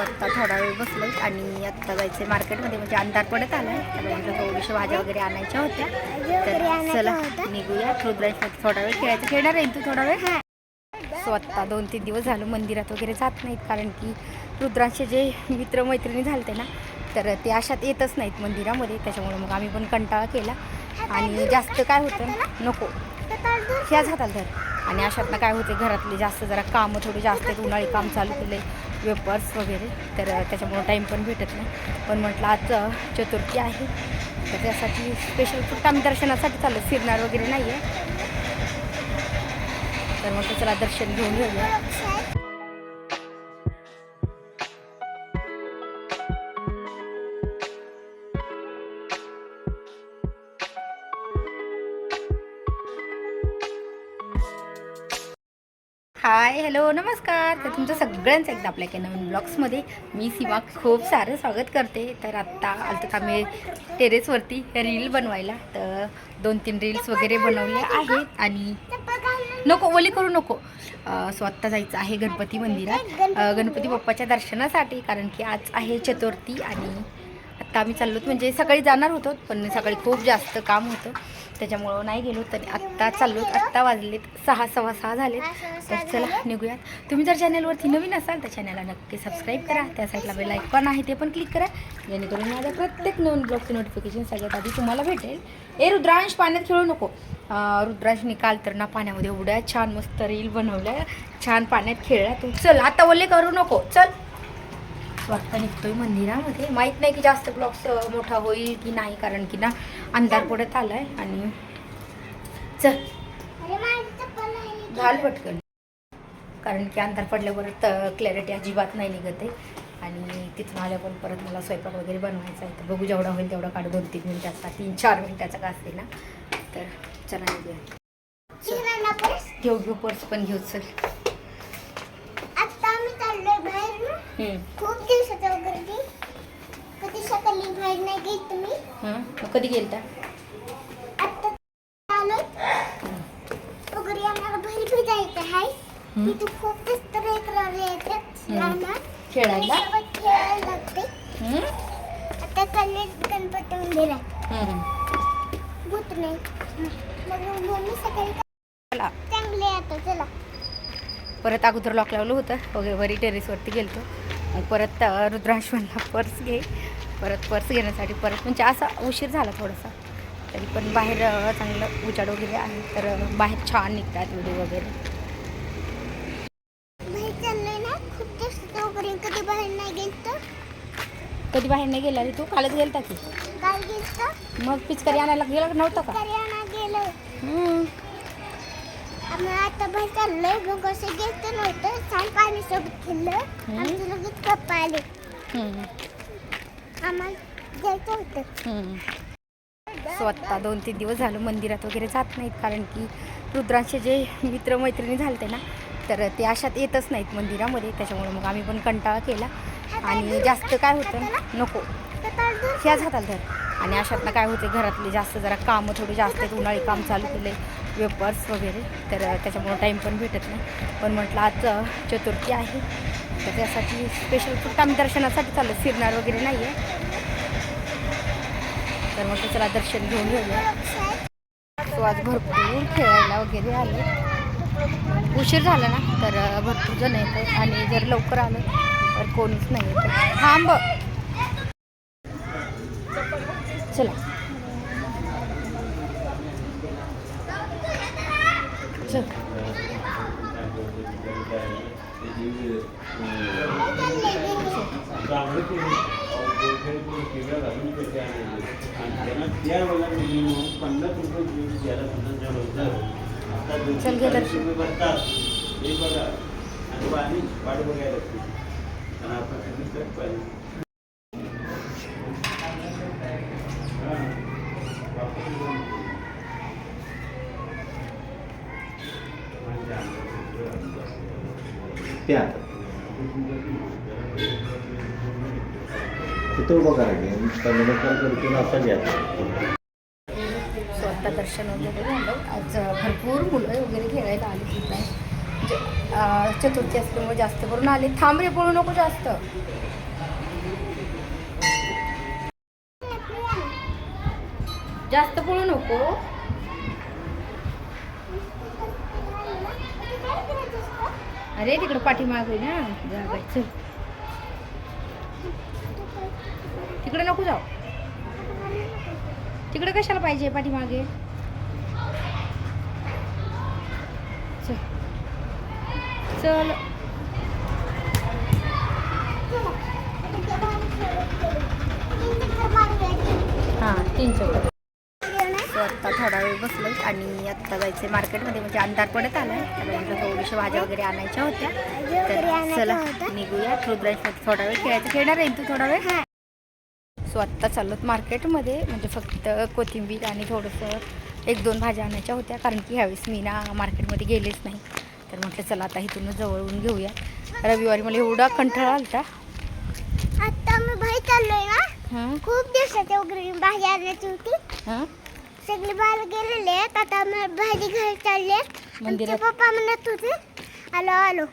आत्ता थोडा वेळ बसलो आणि आत्ता जायचं मार्केटमध्ये म्हणजे अंधार पडत आला आहे तर थोडीशी भाज्या वगैरे आणायच्या होत्या. तर चला निघूया. रुद्रांशमध्ये थोडा वेळ खेळायचं. खेळणार आहे तू थोडा वेळ? सो आत्ता दोन तीन दिवस झालं मंदिरात वगैरे जात नाहीत कारण की रुद्रांचे जे मित्रमैत्रिणी झालते ना तर ते अशात येतच नाहीत मंदिरामध्ये. त्याच्यामुळे मग आम्ही पण कंटाळा केला. आणि जास्त काय होतं नको. ह्याच हाताला धर. आणि अशातनं काय होते घरातले जास्त जरा कामं थोडी जास्त आहेत उन्हाळी काम चालू केले वेपर्स वगैरे तर त्याच्यामुळं टाईम पण भेटत नाही. पण म्हटलं आज चतुर्थी आहे. तर त्यासाठी स्पेशल फक्त आम्ही दर्शनासाठी चाललो फिरणार वगैरे नाही आहे तर मग चला दर्शन घेऊन घेऊया हाय हॅलो नमस्कार. तर तुमचं सगळ्यांचं एकदा आपल्या एका नवीन ब्लॉग्समध्ये मी सीमा खूप सारं स्वागत करते. तर आत्ता आलं तर आम्ही टेरेसवरती रील बनवायला. तर दोन तीन रील्स वगैरे बनवले आहेत आणि नको ओली करू नको. स्वतः जायचं आहे गणपती मंदिरात. गणपती बाप्पाच्या दर्शनासाठी कारण की आज आहे चतुर्थी आणि आत्ता आम्ही चाललो म्हणजे सकाळी जाणार होतो पण सकाळी खूप जास्त काम होतं. त्याच्यामुळं नाही गेलो तरी आत्ता चाललो आत्ता वाजलेत. सहा सव्वा सहा झालेत. तर चला निघूयात. तुम्ही जर चॅनलवरती नवीन असाल तर चॅनलला नक्की सबस्क्राईब करा. त्या साईडला बेल आयकॉन आहे ते पण क्लिक करा. जेणेकरून माझ्या प्रत्येक नवीन ब्लॉगचं नोटिफिकेशन सगळ्यात आधी तुम्हाला भेटेल. ए रुद्रांश पाण्यात खेळू नको. अं, रुद्रांश निकाल तर ना पाण्यामध्ये उघड्या छान मस्त रील बनवल्या. छान पाण्यात खेळला तू. चल आता ओले करू नको. चल. स्वतः निघतोय मंदिरामध्ये. माहीत नाही की जास्त ब्लॉक्स मोठा होईल की नाही कारण की ना अंधार पडत आलाय आणि चल. घाल पटकन. कारण की अंधार पडल्यावर क्लॅरिटी अजिबात नाही निघत आहे. आणि तिथून आल्या पण परत मला स्वयंपाक वगैरे बनवायचा आहे. तर बघू जेवढा होईल तेवढा काढू. दोन तीन मिनिटाचा तीन चार मिनिटाचा का असते ना? तर चला निघूया. घेऊ घेऊ पर्स पण घेऊ. चल आता आम्ही चाललोय बाहेर ना हम्म. खूप दिवसाचं कधी सकाळी बाहेर नाही गेली तुम्ही. हं? कधी गेलता? आता आलोय. वगैरे आम्हाला बाहेर फिरायचं आहे. हम्म. तिथे खूप दिसत लेकरं येतात लहान खेळायला? खेळायला लागते? आता चालले गणपती मंदिरात. हम्म. भूत नाही. मग मम्मी सकाळी चला. चांगले आता चला. परत अगोदर लॉक लावलं होतं. वगैरे वरी टेरेसवरती गेलतो. मग परत अं, रुद्रांश म्हणला पर्स घे. परत पर्स घेण्यासाठी परत म्हणजे असा उशीर झाला थोडासा. तरी पण बाहेर चांगलं उजाड वगैरे आहे. तर बाहेर छान निघतात व्हिडिओ वगैरे. कधी बाहेर नाही गेलतो. कधी बाहेर नाही गेला रे तू? कालच गेलता की. मग पिचकारी आणायला गेला नव्हतं का. आम्ही आता बाहेर चाललोय. मग असं गेलं नव्हतं छान पाणी सोबत खेळलं आमचं लगेच पप्पा आले. हम्म. आम्हाला जायचं होतं. सो आत्ता दोन तीन दिवस झालं मंदिरात वगैरे जात नाहीत. कारण की रुद्रांचे जे मित्रमैत्रिणी झालते ना तर ते अशात येतच नाहीत मंदिरामध्ये. त्याच्यामुळे मग आम्ही पण कंटाळा केला. आणि जास्त काय होतं? नको. ह्याच हाताला धर. आणि अशातनं काय होते घरातले जास्त जरा कामं थोडी जास्त आहेत. उन्हाळी काम चालू केले वेपर्स वगैरे तर त्याच्यामुळं टाईम पण भेटत नाही. पण म्हटलं आज चतुर्थी आहे. तर त्यासाठी स्पेशल फक्त आम्ही दर्शनासाठी चाललो फिरणार वगैरे नाही आहे तर मग चला दर्शन घेऊन घेऊया सो आज भरपूर खेळायला वगैरे आले उशीर झाला ना तर भरपूर जण येतं आणि जर लवकर आलं तर कोणीच नाही येतं. थांब. चला. पन्नास रुपये ज्याला पन्नास होतं चल घे दर्शन. भरतात हे बघा आणि पाणी वाट बघायला लागते आणि आपण त्या तिथं उभं करायचं नुसता नमस्कार करतो ना असा घ्यायचा स्वतः दर्शन वगैरे झालं. आज भरपूर मुलं वगैरे खेळायला आली तिथं. म्हणजे, ज- चतुर्थी असल्यामुळे जास्त करून आले. थांब रे पळू नको जास्त. जास्त पळू नको. अरे तिकडं पाठीमाग आहे ना. जागा आहे. चल. तिकडे नको जाऊ. तिकडे कशाला पाहिजे पाठीमागे? चल. चल. हां तीन चौक सो आत्ता थोडा वेळ बसलो आणि आत्ता जायचं मार्केटमध्ये. म्हणजे अंधार पडत आला आहे थोडीशा भाज्या वगैरे आणायच्या होत्या. तर चला निघूया. रुद्रांशमध्ये थोडा वेळ खेळायचं. खेळणार आहे तू थोडा वेळ? सो आत्ता चाललोत मार्केटमध्ये. म्हणजे फक्त कोथिंबीर आणि थोडंसं एक दोन भाज्या आणायच्या होत्या. कारण की ह्यावेळेस मी ना मार्केटमध्ये गेलेच नाही. तर म्हटलं चला आता इथूनच जवळून घेऊया. रविवारी मला एवढा कंटाळा आलता. आता मी बाहेर चाललोय ना. खूप दिवसाच्या वगैरे भाजी आणायची होती. हां? सगळे बाहेर गेलेले आता भाजी घरी चालले आमचे पप्पा म्हणत होते. आलो आलो.